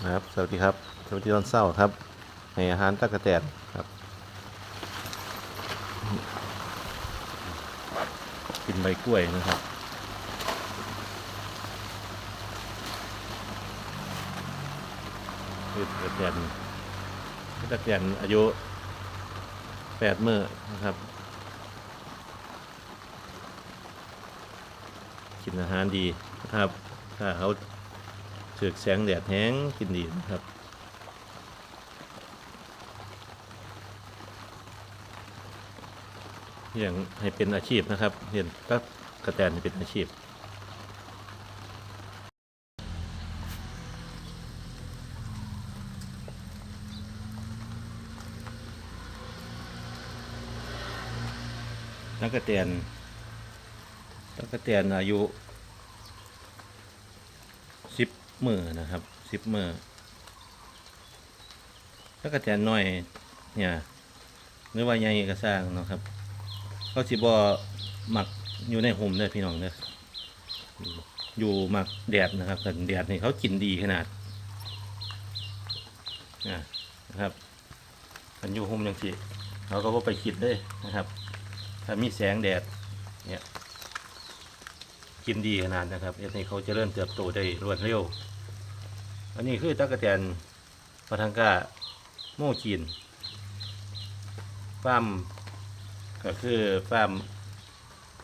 นะครับสวัสดีครับสวัสดีตอนเช้าครับให้อาหารตะกะแตนครับกินใบกล้วยนะครับคือตะกะแตนตะกะแตนอายุแปดมื้อนะครับ กินอาหารดีนะครับถ้าเขา ถือแสงแดดแห้งกินดีนะครับเลี้ยงให้เป็นอาชีพนะครับเรียนก็กระแตนเป็นอาชีพ ตั๊กระแตนตั๊กระแตนอายุสิบ มือนะครับสิบมือตั๊กแตนน้อยเนี่ยหรือว่าใหญ่ก็สร้างนะครับเขาสิบ่หมักอยู่ในห่มเด้อพี่น้องเด้ออยู่อยู่หมักแดดนะครับแต่แดดนี่เขากินดีขนาดอ่านะครับมันอยู่ห่มยังสิเขาก็บ่ไปคิดเลยนะครับ ถ้ามีแสงแดดเนี่ย กินดีขนาดนะครับเอสนี่เขาจะเริ่มเติบโตได้รวดเร็ว อันนี้คือตั๊กแตนปาทังกาโม่จีนฟาร์มก็คือฟาร์ม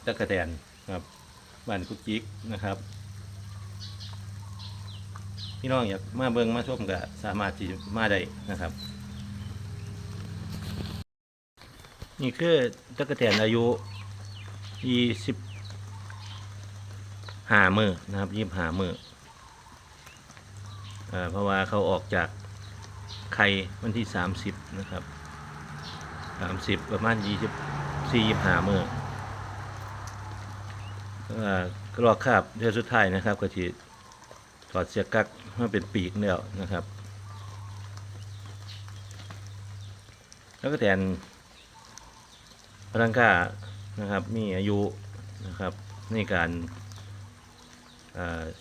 ตั๊กแตนครับบ้านกุกจิกนะครับ พี่น้องอยากมาเบิ่งมาชมก็สามารถที่มาได้นะครับ นี่คือตะกะแตนอายุยี่สิบ ห้ามือนะครับยี่บห้ามืออ่าเพราะว่าเขาออกจากไข่วันที่สามสิบนะครับสามสิบประมาณยี่สิบสี่ยี่ห้ามืออ่ากรอกคาบเดือนสุดท้ายนะครับก็ทีถอดเสียกักมาเป็นปีกแล้วนะครับ แล้วก็แตนพลังกานะครับมีอายุนะครับในการ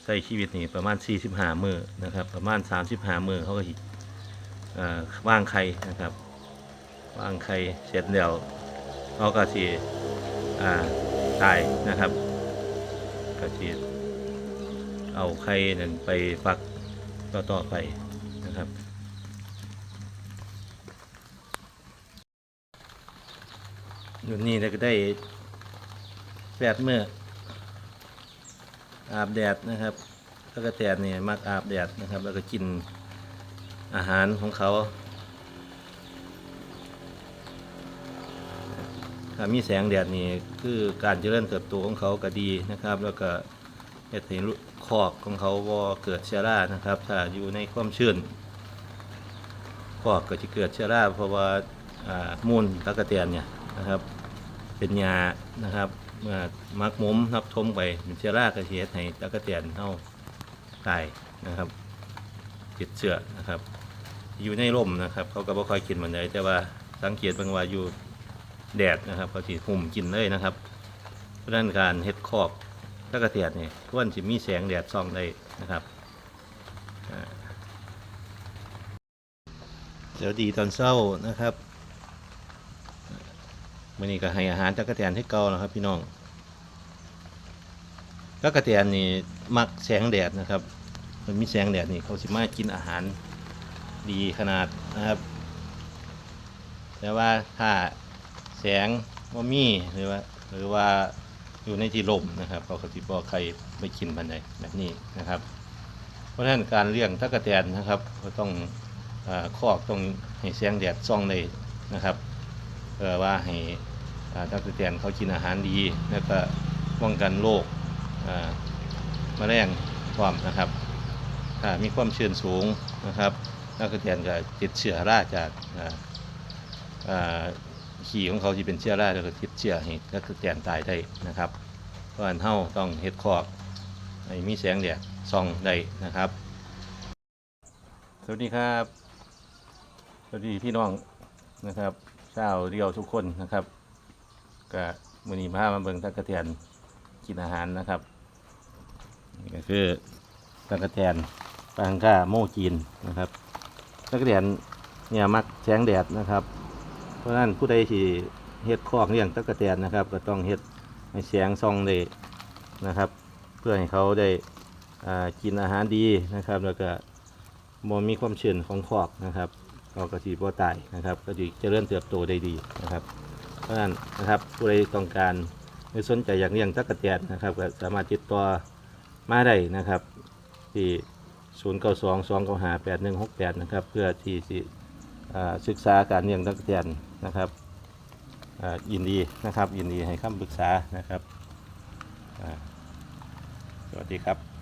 ใช้ชีวิตนี่ประมาณ 45 มือนะครับ ประมาณ 35 มือเขาก็สิเอ่อว่างไข่นะครับว่างไข่เสร็จแล้วเขาก็สิอ่าตายนะครับก็สิเอาไข่นั่นไปฟักต่อต่อไปนะครับอยู่นี่เราก็ได้แปดเมื่อ อาบแดดนะครับแล้วก็แตนเนี่ยมักอาบแดดนะครับ แล้วก็กินอาหารของเขาถ้ามีแสงแดดนี่คือการเจริญเติบโตของเขาก็ดีนะครับ แล้วก็เฮ็ดให้คอกของเขาว่าเกิดเชื้อรานะครับ ถ้าอยู่ในความชื้นคอกก็จะเกิดเชื้อราเพราะว่าอ่ามูลตะกะแตนเนี่ยนะครับ เป็นยานะครับ เมื่อมักมุมนับทมไปเป็นเชื้อรากระเทียดให้ตะกะเตียนเท่าตายนะครับติดเชื้อนะครับ อยู่ในร่มนะครับ เขาก็บ่ค่อยกินหมันเลยแต่ว่าสังเกตบางว่าอยู่แดดนะครับเขาสิหุ่มกินเลยนะครับเพราะนั้นการเฮ็ดคอกตะกะเตียนเนี่ยควรจะมีแสงแดดส่องได้นะครับเดี๋ยวดีตอนเช้านะครับ มื่อนี้ก็ให้อาหารตะกะแตนให้เก่าแล้วครับ พี่น้องตะกะแตนนี่มักแสงแดดนะครับ มันมีแสงแดดนี่เขาสิมากินอาหารดีขนาดนะครับแต่ว่าถ้าแสงว่ามีหรือว่า หรือว่าอยู่ในที่ลมนะครับเขาก็สิบอกใครไปกินมันไดแบบนี้นะครับ เพราะฉะนั้นการเลี้ยงตะกะแตนนะครับ ก็ต้องอคอกต้องให้แสงแดดส่องเลยนะครับเพื่อว่าให้ อ่าตั๊กแตนเขากินอาหารดี แล้วก็ป้องกันโรคอ่าแมลงความนะครับถ้ามีความชื้นสูงนะครับตั๊กแตนก็ติดเชื้อราจากขี่ของเขาที่เป็นเชื้อราแล้วก็ติดเชื้อให้ตั๊กแตนตายได้นะครับเพราะฉะนั้นเฮาต้องเฮ็ดคอกให้มีแสงแดดส่องได้นะครับ สวัสดีครับ สวัสดีพี่น้องนะครับช้าเรียวทุกคนนะครับ ก็มือนี้ามาเบิ่งตะกะเทียนกินอาหารนะครับนี่ก็คือตะกะเทียนปางก้าโมจีนนะครับตักแตนเนี่ยมักแสงแดดนะครับ เพราะฉะนั้นผู้ใดที่เฮ็ดคอกเลี้ยงตั๊กแตนนะครับ ก็ต้องเฮ็ดให้แสงส่องได้นะครับ เพื่อให้เขาได้กินอาหารดีนะครับ แล้วก็บ่มีความชื้นของคอกนะครับเขาก็สิบ่ตายนะครับ ก็สิเจริญเติบโตได้ดีนะครับ เพราะนั้นนะครับผู้ใดต้องการหรือสนใจอยากเลี้ยงตั๊กแตนนะครับก็สามารถติดต่อมาได้นะครับ ที่0 9 2 2 9 5 8 1 6 8นะครับ เพื่อที่สิศึกษาการเลี้ยงตั๊กแตนนะครับยินดีนะครับยินดีให้คำปรึกษานะครับสวัสดีครับ